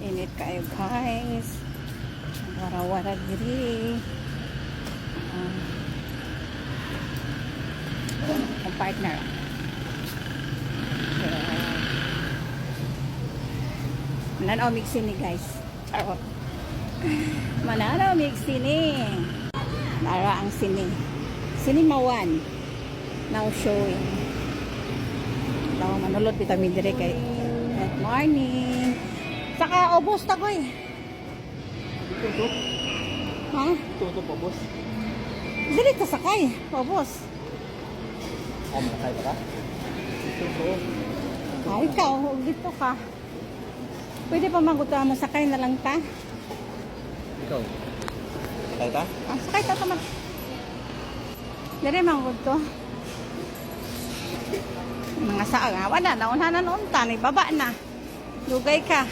Init kayo guys. Wara-wara diri. Uh, ang partner. Yeah. Mananaw mig sini guys. Charot. Mananaw mig sini. Nara ang sini. 1. Now showing. Tawa manulot vitamin dire kay Good morning. Saka ubos ta ko eh. Tuto? Ha? Tuto po, boss. Dili ta sakay. Ubos. Ah, makakay ba ka? Tuto. Ah, ikaw, huwag dito ka. Pwede pa maguta mo sakay na lang ta. Ikaw. Kaya ka? Ah, sakay ta taman. Dili manggod to. Mga saag nga, wala na, una na noon ta, ni baba na. Lugay ka.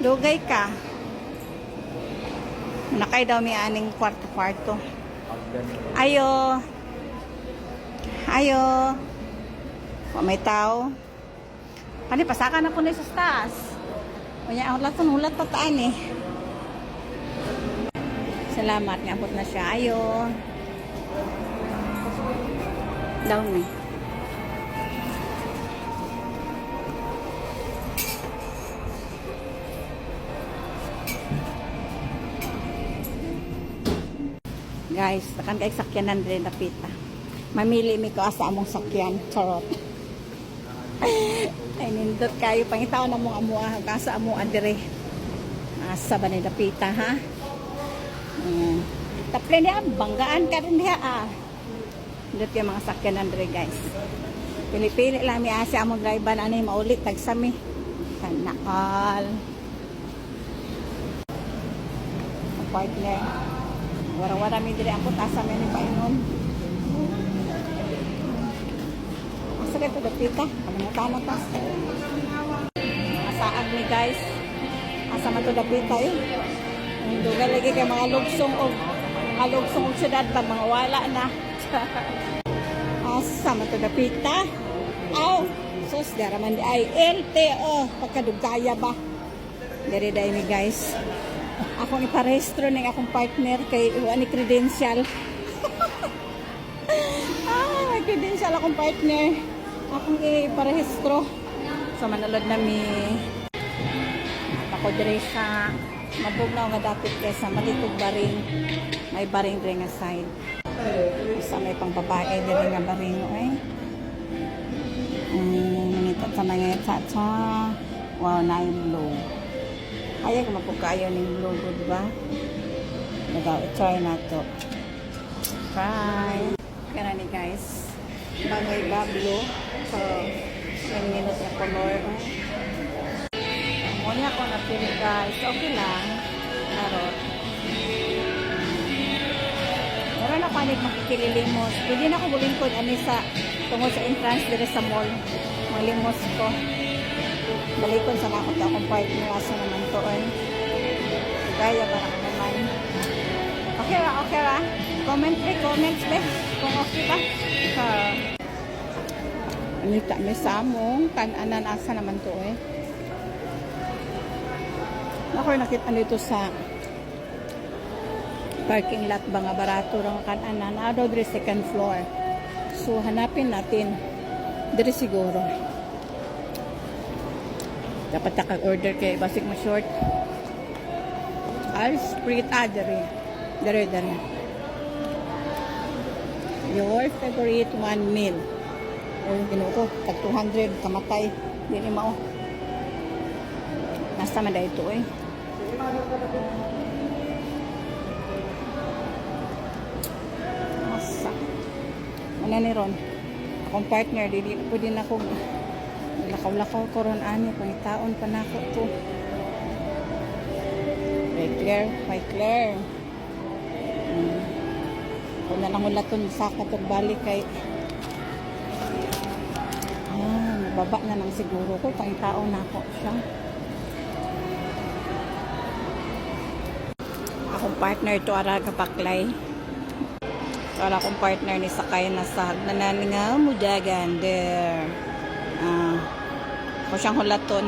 Lugay ka. Nakay daw may aning kwarto-kwarto. Ayo. Ayo. Wa may tao. Pani pasaka na po na sa taas. O niya, ang lahat hulat pa taan eh. Salamat, ngabot na siya. Ayo. Down eh. Guys, takan kay sakyanan din napita. Mamili mi ko asa among sakyan. Charot. Ay nindot kayo pangitaw na mong amuha kasa amo adire. Asa ba ni napita ha? Mm. Taple niya, banggaan ka rin niya ah. Nindot kay mga sakyanan dire guys. Pili-pili lang mi asa among driver na ani maulit tagsami. Kanakal. Partner. Wara-wara mi dire ang asa mi ni painom. Asa kay to dapita? Kalimutan na tas. Asaag ni guys. Asa man to dapita eh. Ang duga lagi kay mga lugsong og mga lugsong og syudad ba mga wala na. Asa man to dapita? Aw, sus dara man di ay LTO pagkadugaya ba. Dere dai mi guys. Akong iparehistro ng akong partner kay ni credential. ah, may credential akong partner. Akong iparehistro. So manalod na mi ako dire sa mabugnaw nga dapit kay sa malitog baring may baring dire nga side. Sa may pang babae dire nga baring oy. Um, nangita sa mga cha Wow, na blue. Ayaw ko mapukayo ng logo, di ba? Nagaw, try na to. Try. Kaya ni guys. Bagay bablo. So, yung minute na color. Muna ako na feel guys. Okay lang. Karot. Meron na panig makikililimos. Pwede na ako bulingkod ani sa tungod sa entrance dire sa mall. Malimos ko. Balikon sa nakot akong partner asa naman to ay. Gaya para ka naman. Okay ra, okay ra. Comment be, comments be. Kung okay ba. Sa Anita, may samong. Tananan asa naman to eh. Ako nakita dito sa parking lot ba nga barato rang kananan. Ado dire second floor. So hanapin natin. Dire siguro. Dapat nakag-order kay basig mo short. Al sprit ah, dere. Dere, dere. Your favorite one meal. O yung ginuo ko, tag 200, kamatay. Di ni mao. Nasa man ito eh. Masa. Ano ni Ron? Akong partner, di, di pwede na akong lakaw-lakaw ko ron ani kung itaon pa na ako to. May Claire may Claire hmm. kung na lang ulaton sa katong balik kay ah nababa na lang siguro ko pang itaon na ako siya. Akong partner to araga paklay. Wala akong partner ni Sakay na sa nananingaw mudagan there. Ah, ako siyang hulaton.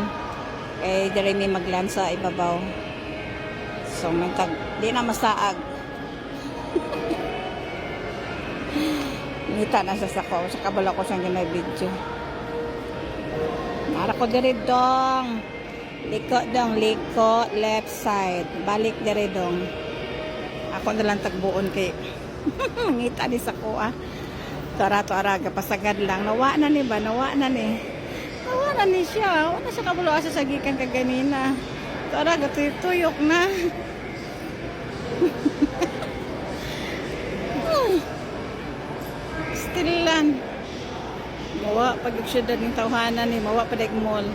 Kay dire may maglansa ibabaw. So may tag di na masaag. Ngita na sa sako. Sa kabala ko siyang ginay-video. Nara ko dire dong. Liko dong, liko, left side. Balik dire dong. Ako na lang tagbuon kay Ngita ni sa ko ah. Tara to araga pasagad lang. Nawa na ni ba? Nawa na ni. Nawa na ni siya. Wala siya kabulo asa sa gikan kaganina. Tara tuyok na. Still lang. Mawa pag syudad ng tawhanan ni mawa pa dek mall.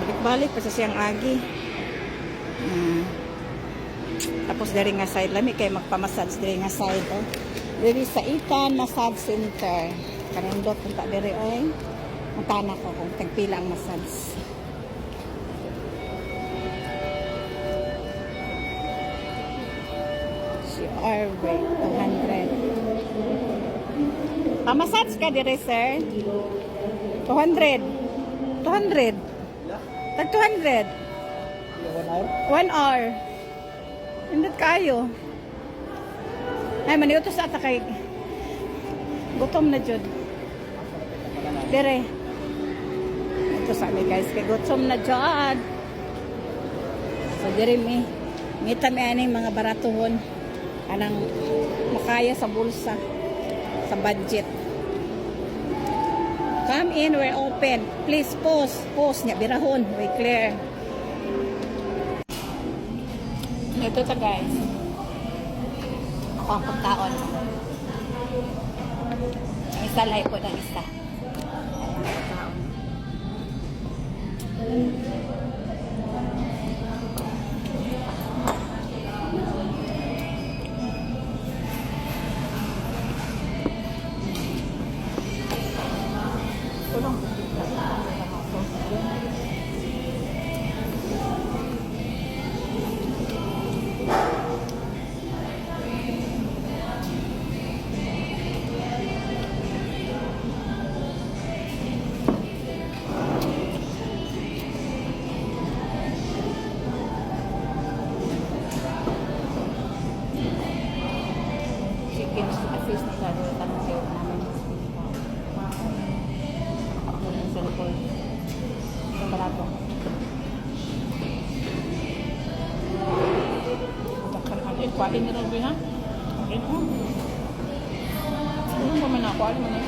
Balik-balik pa sa siyang agi. Ah. Tapos dari nga side lami kay magpamassage dari nga side oh. Diri sa Itan Massage Center. Kanindot punta diri oy. Matana ko kung tagpila ang massage. Si Arway, 200. Pa-massage ka dire, sir? 200. 200. Tag 200. One hour? One hour. Hindi kayo. Ay, maniuto sa ata kay... Gutom na jud. Dire. Ito sa amin guys, kay gutom na jud. So, dire mi. Ngita mi aning mga baratuhon. Anang makaya sa bulsa. Sa budget. Come in, we're open. Please pause. Pause niya, birahon. We clear. Ito ta guys. Ako ang pagkaon. Isa lahi ko ng isa. Thank you. Kuatin na rin ha? Okay ha? Ano ba man ako? Ano man eh?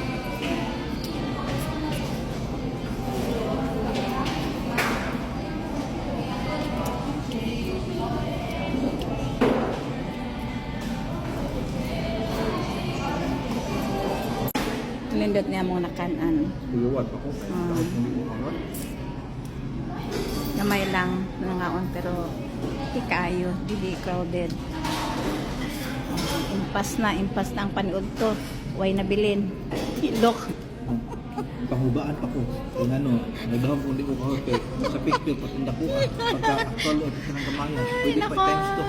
Nindot niya mong nakanan. Buluwat ako. Ko ano. Namay lang nangaon pero di kayo, dili crowded. Impas na, impas na ang paniod to. Way nabilin. Hilok. Pahubaan pa ko. Kung ano, nagdahon kung di ko ka-hotel. Sa picture, patunda ko ah. Pagka actual o ng kamayan. Pwede pa times to.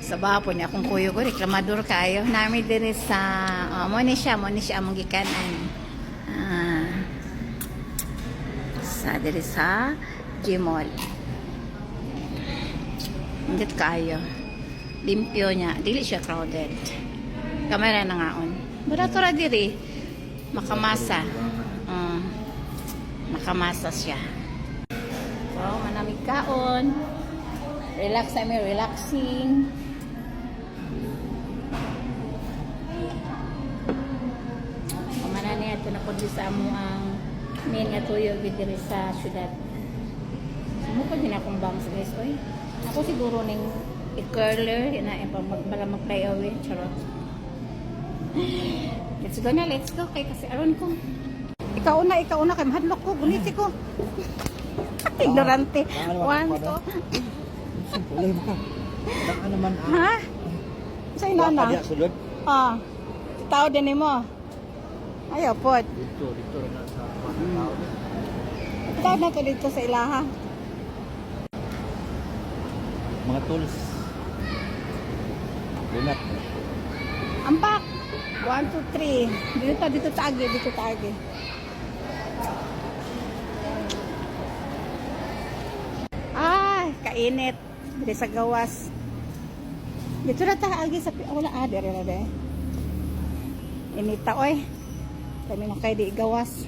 Sa bapo niya akong kuyo ko, reklamador kayo. Nami diri sa, oh, mo ni siya, mo ni siya among gikanan. Ah, sa diri sa Gmall. Hindi kayo. Limpyo niya. Dili siya crowded. Kamera na ngaon. Barato ra diri. Makamasa. Ah, makamasa siya. So, manamig kaon. Relax kami, relaxing. Pamana niya ito na po di sa amo ang main nga tuyo diri sa syudad. Sumuko din akong bangs guys, oy. Ako siguro ning i-curler, yun na, yung mag, para mag-play away, charot. Let's go na, let's go. Kay kasi aron ko. Ikaw una, ikaw una, kay mahadlok ko, guniti ko. Ignorante. One, two. Wala mo ka. Baka naman ah. Ha? Sa inana? Wala sulod. Ah. Tao din mo. Ayaw po. Dito, dito rin sa tao. Tao na to dito sa ilaha. Mga tools. Lunat. Ambak. One, two, three. Dito, dito taagi, dito taagi. init. Diri sa gawas. Dito na ta agi sa ah, wala ah diri na de. Inita oy. Kami na kay di gawas.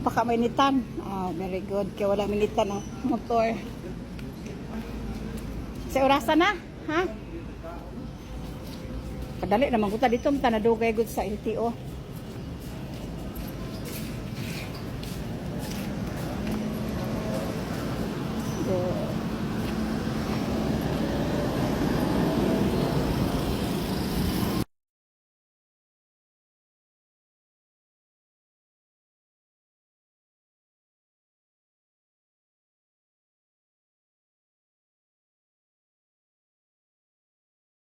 Baka mainitan. Ah, very good. Kaya wala minitan ang motor. Sa orasa na, ha? Kadali naman ko dito, tanadugay gud sa LTO. Good.